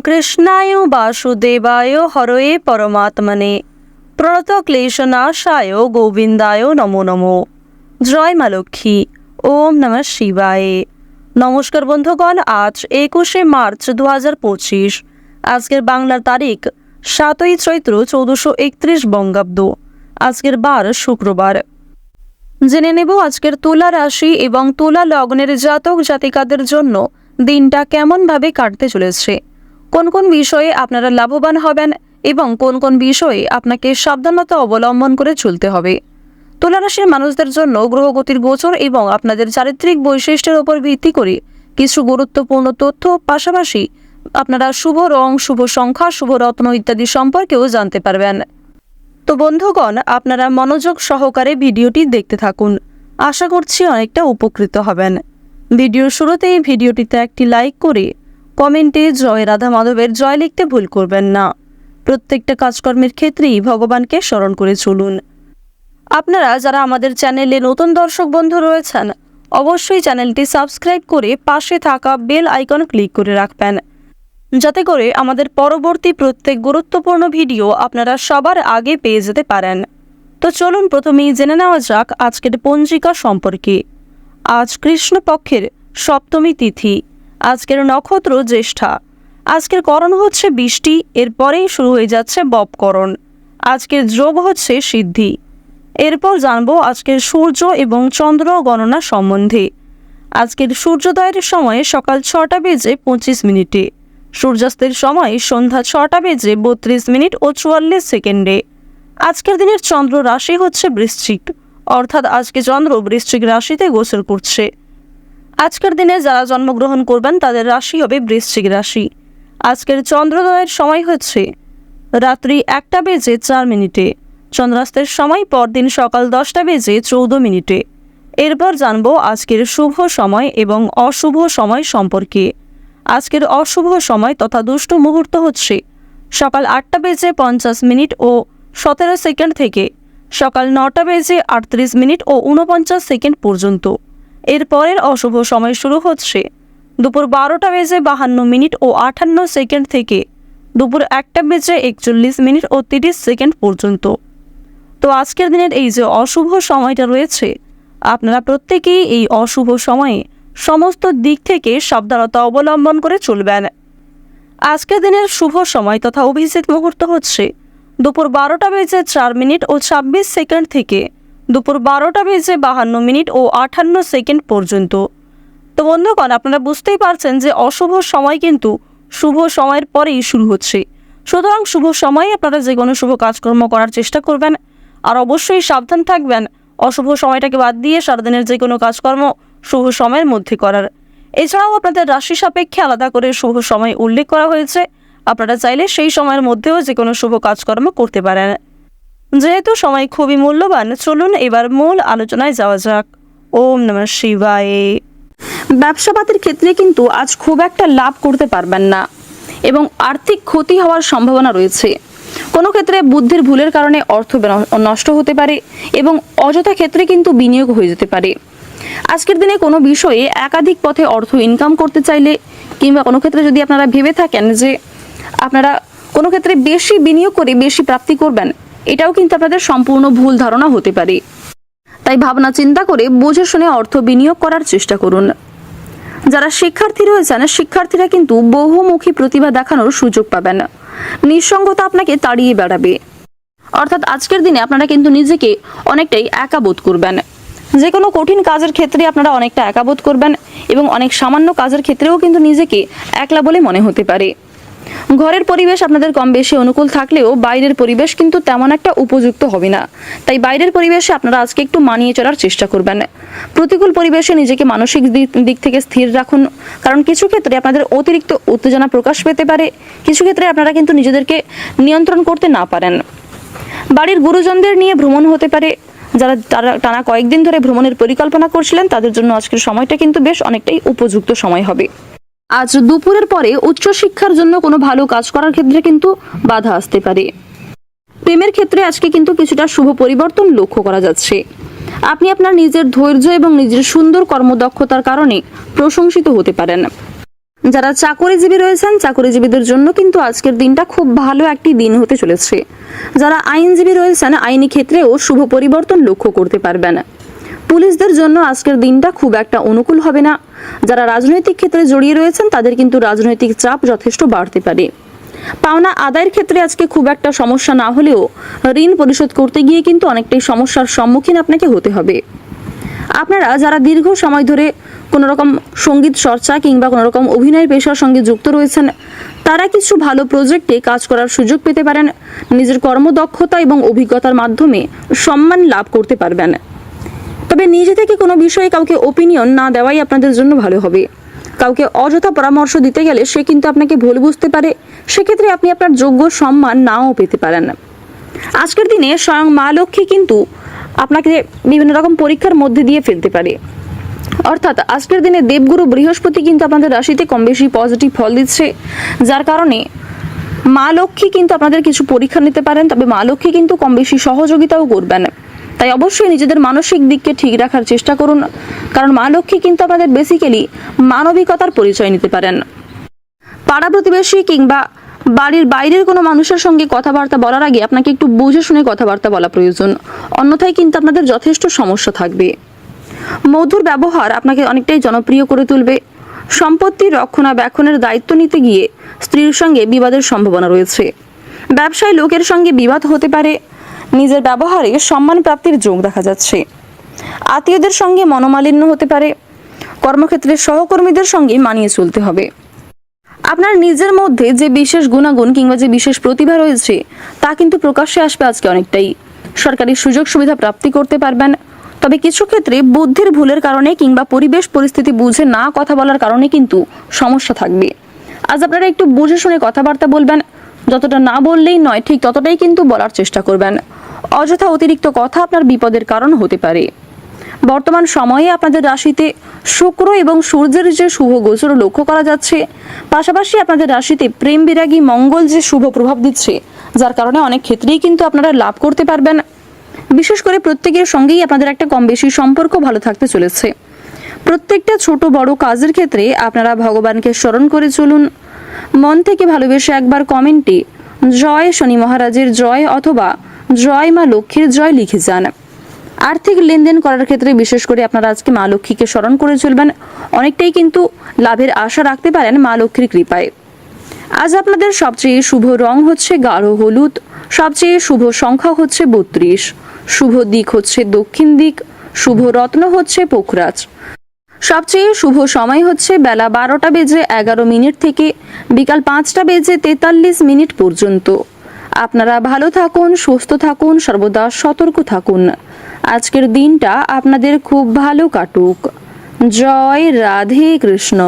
কৃষ্ণায় বাসুদেবায় হরয়ে পরমাত্মনে। প্রণত ক্লেশনাশায় গোবিন্দায় নমো নমো। জয় মা লক্ষ্মী। ওম নমঃ শিবায়। নমস্কার বন্ধুগণ, আজ একুশে মার্চ দু হাজার পঁচিশ। আজকের বাংলার তারিখ সাতই চৈত্র চৌদ্দশো একত্রিশ বঙ্গাব্দ। আজকের বার শুক্রবার। জেনে নেব আজকের তুলা রাশি এবং তুলা লগ্নের জাতক জাতিকাদের জন্য দিনটা কেমনভাবে কাটতে চলেছে। কোন কোন বিষয়ে আপনারা লাভবান হবেন এবং কোন কোন বিষয়ে আপনাকে সাবধানতা অবলম্বন করে চলতে হবে। তুলা রাশির মানুষদের জন্য গ্রহগতির গোচর এবং আপনাদের চারিত্রিক বৈশিষ্ট্যের উপর ভিত্তি করে কিছু গুরুত্বপূর্ণ তথ্য, পাশাপাশি আপনারা শুভ রং, শুভ সংখ্যা, শুভ রত্ন ইত্যাদি সম্পর্কেও জানতে পারবেন। তো বন্ধুগণ, আপনারা মনোযোগ সহকারে ভিডিওটি দেখতে থাকুন। আশা করছি অনেকটা উপকৃত হবেন। ভিডিওর শুরুতেই ভিডিওটিতে একটি লাইক করে কমেন্টে জয় রাধা মাধবের জয় লিখতে ভুল করবেন না। প্রত্যেকটা কাজকর্মের ক্ষেত্রেই ভগবানকে স্মরণ করে চলুন। আপনারা যারা আমাদের চ্যানেলে নতুন দর্শক বন্ধু রয়েছেন, অবশ্যই চ্যানেলটি সাবস্ক্রাইব করে পাশে থাকা বেল আইকন ক্লিক করে রাখবেন। যাতে করে আমাদের পরবর্তী প্রত্যেক গুরুত্বপূর্ণ ভিডিও আপনারা সবার আগে পেয়ে যেতে পারেন। তো চলুন প্রথমেই জেনে নেওয়া যাক আজকের পঞ্জিকা সম্পর্কে। আজ কৃষ্ণপক্ষের সপ্তমী তিথি। আজকের নক্ষত্র জ্যেষ্ঠা। আজকের করণ হচ্ছে বৃষ্টি, এরপরেই শুরু হয়ে যাচ্ছে বপকরণ। আজকের যোগ হচ্ছে সিদ্ধি। এরপর জানব আজকের সূর্য এবং চন্দ্র গণনা সম্বন্ধে। আজকের সূর্যোদয়ের সময় সকাল ছটা বেজে পঁচিশ মিনিটে। সূর্যাস্তের সময় সন্ধ্যা ছটা বেজে বত্রিশ মিনিট ও চুয়াল্লিশ সেকেন্ডে। আজকের দিনের চন্দ্র রাশি হচ্ছে বৃশ্চিক, অর্থাৎ আজকে চন্দ্র বৃশ্চিক রাশিতে গোচর করছে। আজকের দিনে যারা জন্মগ্রহণ করবেন, তাদের রাশি হবে বৃশ্চিক রাশি। আজকের চন্দ্রোদয়ের সময় হচ্ছে রাত্রি একটা বেজে চার মিনিটে। চন্দ্রাস্তের সময় পরদিন সকাল দশটা বেজে চৌদ্দ মিনিটে। এরপর জানব আজকের শুভ সময় এবং অশুভ সময় সম্পর্কে। আজকের অশুভ সময় তথা দুষ্ট মুহূর্ত হচ্ছে সকাল আটটা বেজে পঞ্চাশ মিনিট ও সতেরো সেকেন্ড থেকে সকাল নটা বেজে আটত্রিশ মিনিট ও উনপঞ্চাশ সেকেন্ড পর্যন্ত। এরপরের অশুভ সময় শুরু হচ্ছে। দুপুর বারোটা বেজে বাহান্ন মিনিট ও আটান্ন সেকেন্ড থেকে দুপুর একটা বেজে একচল্লিশ মিনিট ও তিরিশ সেকেন্ড পর্যন্ত। তো আজকের দিনের এই যে অশুভ সময়টা রয়েছে, আপনারা প্রত্যেকেই এই অশুভ সময়ে সমস্ত দিক থেকে সাবধানতা অবলম্বন করে চলবেন। আজকের দিনের শুভ সময় তথা অভিজিৎ মুহূর্ত হচ্ছে দুপুর বারোটা বেজে চার মিনিট ও ছাব্বিশ সেকেন্ড থেকে দুপুর বারোটা বেজে বাহান্ন মিনিট ও আটান্ন সেকেন্ড পর্যন্ত। তো বন্ধুগণ, আপনারা বুঝতেই পারছেন যে অশুভ সময় কিন্তু শুভ সময়ের পরেই শুরু হচ্ছে। সুতরাং শুভ সময়ে আপনারা যে কোনো শুভ কাজকর্ম করার চেষ্টা করবেন। আর অবশ্যই সাবধান থাকবেন, অশুভ সময়টাকে বাদ দিয়ে সারাদিনের যে কোনো কাজকর্ম শুভ সময়ের মধ্যে করার। এছাড়াও আপনাদের রাশি সাপেক্ষে আলাদা করে শুভ সময় উল্লেখ করা হয়েছে। আপনারা চাইলে সেই সময়ের মধ্যেও যে কোনো শুভ কাজকর্ম করতে পারেন। যেহেতু সময় খুবই মূল্যবান, চলুন এবার মূল আলোচনায় যাওয়া যাক। ওম নমঃ শিবায়। ব্যবসাপাতির ক্ষেত্রে কিন্তু আজ খুব একটা লাভ করতে পারবেন না এবং আর্থিক ক্ষতি হওয়ার সম্ভাবনা রয়েছে। কোনো ক্ষেত্রে বুদ্ধির ভুলের কারণে অর্থ নষ্ট হতে পারে এবং অযথা ক্ষেত্রে কিন্তু বিনিয়োগ হয়ে যেতে পারে। আজকের দিনে কোনো বিষয়ে একাধিক পথে অর্থ ইনকাম করতে চাইলে কিংবা কোনো ক্ষেত্রে যদি আপনারা ভেবে থাকেন যে আপনারা কোনো ক্ষেত্রে বেশি বিনিয়োগ করে বেশি প্রাপ্তি করবেন এটাও কিন্তু আপনাদের সম্পূর্ণ ভুল ধারণা হতে পারে। তাই ভাবনা চিন্তা করে বুঝে শুনে অর্থ বিনিয়োগ করার চেষ্টা করুন। যারা শিক্ষার্থী রয়েছেন, শিক্ষার্থীরা কিন্তু বহুমুখী প্রতিভা দেখানোর সুযোগ পাবেন। নিঃসঙ্গতা আপনাকে তাড়িয়ে বেড়াবে। অর্থাৎ আজকের দিনে আপনারা কিন্তু নিজেকে অনেকটাই একা বোধ করবেন। যে কোনো কঠিন কাজের ক্ষেত্রে আপনারা অনেকটা একা বোধ করবেন এবং অনেক সামান্য কাজের ক্ষেত্রেও কিন্তু নিজেকে একলা বলে মনে হতে পারে। ঘরের পরিবেশ আপনাদের কম বেশি অনুকূল থাকলেও বাইরের পরিবেশ কিন্তু তেমন একটা উপযুক্ত হবে না। তাই বাইরের পরিবেশে আপনারা আজকে একটু মানিয়ে চলার চেষ্টা করবেন। প্রতিকূল পরিবেশে নিজেকে মানসিক দিক থেকে স্থির রাখুন। কারণ কিছু ক্ষেত্রে আপনাদের অতিরিক্ত উত্তেজনা প্রকাশ পেতে পারে। কিছু ক্ষেত্রে আপনারা কিন্তু নিজেদেরকে নিয়ন্ত্রণ করতে না পারেন। বাড়ির গুরুজনদের নিয়ে ভ্রমণ হতে পারে। যারা তারা টানা কয়েকদিন ধরে ভ্রমণের পরিকল্পনা করছিলেন, তাদের জন্য আজকের সময়টা কিন্তু বেশ অনেকটাই উপযুক্ত সময় হবে। আজ দুপুরের পরে উচ্চশিক্ষার জন্য কোনো ভালো কাজ করার ক্ষেত্রে কিন্তু বাধা আসতে পারে। প্রেমের ক্ষেত্রে আজকে কিন্তু কিছুটা শুভ পরিবর্তন লক্ষ্য করা যাচ্ছে। আপনি আপনার নিজের ধৈর্য এবং নিজের সুন্দর কর্মদক্ষতার কারণে প্রশংসিত হতে পারেন। যারা চাকরিজীবী রয়েছেন, চাকরিজীবীদের জন্য কিন্তু আজকের দিনটা খুব ভালো একটি দিন হতে চলেছে। যারা আইনজীবী রয়েছেন, আইনি ক্ষেত্রেও শুভ পরিবর্তন লক্ষ্য করতে পারবেন। পুলিশদের জন্য আজকের দিনটা খুব একটা অনুকূল হবে না। যারা রাজনৈতিক ক্ষেত্রে জড়িয়ে রয়েছেন, তাদের কিন্তু রাজনৈতিক চাপ যথেষ্ট বাড়তে পারে। পাওনা আদায়ের ক্ষেত্রে আজকে খুব একটা সমস্যা না হলেও ঋণ পরিশোধ করতে গিয়ে কিন্তু অনেকটাই সমস্যার সম্মুখীন আপনাকে হতে হবে। আপনারা যারা দীর্ঘ সময় ধরে কোনো রকম সংগীত চর্চা কিংবা কোনো রকম অভিনয় পেশার সঙ্গে যুক্ত রয়েছেন, তারা কিছু ভালো প্রজেক্টে কাজ করার সুযোগ পেতে পারেন। নিজের কর্মদক্ষতা এবং অভিজ্ঞতার মাধ্যমে সম্মান লাভ করতে পারবেন। তবে নিজে থেকে কোনো বিষয়ে কাউকে ওপিনিয়ন না দেওয়াই আপনাদের জন্য ভালো হবে। কাউকে অযথা পরামর্শ দিতে গেলে সে কিন্তু আপনাকে ভুল বুঝতে পারে। সেক্ষেত্রে আপনি আপনার যোগ্য সম্মান নাও পেতে পারেন। আজকের দিনে স্বয়ং মা লক্ষ্মী কিন্তু আপনাকে বিভিন্ন রকম পরীক্ষার মধ্যে দিয়ে ফেলতে পারে। অর্থাৎ আজকের দিনে দেবগুরু বৃহস্পতি কিন্তু আপনাদের রাশিতে কম বেশি পজিটিভ ফল দিচ্ছে। যার কারণে মা লক্ষ্মী কিন্তু আপনাদের কিছু পরীক্ষা নিতে পারেন, তবে মা লক্ষ্মী কিন্তু কম বেশি সহযোগিতাও করবেন। তাই অবশ্যই নিজেদের মানসিক দিককে ঠিক রাখার চেষ্টা করুন, কারণ মা লক্ষ্মী কিন্তু আপনাদের বেসিক্যালি মানবিকতার পরিচয় নিতে পারেন। পাড়া প্রতিবেশী কিংবা বাড়ির বাইরের কোনো মানুষের সঙ্গে কথাবার্তা বলার আগে আপনাকে একটু বুঝে শুনে কথাবার্তা বলা প্রয়োজন। অন্যথায় কিন্তু আপনাদের যথেষ্ট সমস্যা থাকবে। মধুর ব্যবহার আপনাকে অনেকটাই জনপ্রিয় করে তুলবে। সম্পত্তি রক্ষণাবেক্ষণের দায়িত্ব নিতে গিয়ে স্ত্রীর সঙ্গে বিবাদের সম্ভাবনা রয়েছে। ব্যবসায় লোকের সঙ্গে বিবাদ হতে পারে নিজের ব্যবহারে সম্মান প্রাপ্তির যোগ দেখা যাচ্ছে। আত্মীয়দের সঙ্গে মনোমালিন্য হতে পারে। কর্মক্ষেত্রে সহকর্মীদের সঙ্গে মানিয়ে চলতে হবে। আপনার নিজের মধ্যে যে বিশেষ গুণাগুণ কিংবা যে বিশেষ প্রতিভা রয়েছে, তা কিন্তু প্রকাশ্যে আসবে আজকে অনেকটাই। সরকারি সুযোগ সুবিধা প্রাপ্তি করতে পারবেন। তবে কিছু ক্ষেত্রে বুদ্ধির ভুলের কারণে কিংবা পরিবেশ পরিস্থিতি বুঝে না কথা বলার কারণে কিন্তু সমস্যা থাকবে। আজ আপনারা একটু বুঝে শুনে কথাবার্তা বলবেন। যতটা না বললেই নয়, ঠিক ততটাই কিন্তু বলার চেষ্টা করবেন। অযথা অতিরিক্ত কথা আপনার বিপদের কারণ হতে পারে। বর্তমান সময়ে আপনাদের রাশিতে শুক্র এবং সূর্যের যে শুভ গোচর লক্ষ্য করা যাচ্ছে, পাশাপাশি আপনাদের রাশিতে প্রেম বিরাগী মঙ্গল যে শুভ প্রভাব দিচ্ছে, যার কারণে অনেক ক্ষেত্রেই কিন্তু আপনারা লাভ করতে পারবেন। বিশেষ করে প্রত্যেকের সঙ্গেই আপনাদের একটা কম বেশি সম্পর্ক ভালো থাকতে চলেছে। প্রত্যেকটা ছোট বড় কাজের ক্ষেত্রে আপনারা ভগবানকে স্মরণ করে চলুন মন থেকে ভালোবেসে একবার কমেন্টে, জয় শনি মহারাজের জয় অথবা, জয় মা লক্ষ্মীর জয় লিখে যান। আর্থিক লেনদেন করার ক্ষেত্রে বিশেষ করে আপনারা আজকে মা লক্ষ্মীকে স্মরণ করে চলবেন, অনেকটাই কিন্তু লাভের আশা রাখতে পারেন মা লক্ষ্মীর কৃপায়। আজ আপনাদের সবচেয়ে শুভ রং হচ্ছে গাঢ় হলুদ, সবচেয়ে শুভ সংখ্যা হচ্ছে বত্রিশ, শুভ দিক হচ্ছে দক্ষিণ দিক, শুভ রত্ন হচ্ছে পোখরাজ। সবচেয়ে শুভ সময় হচ্ছে বেলা বারোটা বেজে এগারো মিনিট থেকে বিকাল পাঁচটা বেজে তেতাল্লিশ মিনিট পর্যন্ত। আপনারা ভালো থাকুন, সুস্থ থাকুন, সর্বদা সতর্ক থাকুন। আজকের দিনটা আপনাদের খুব ভালো কাটুক। জয় রাধে কৃষ্ণ।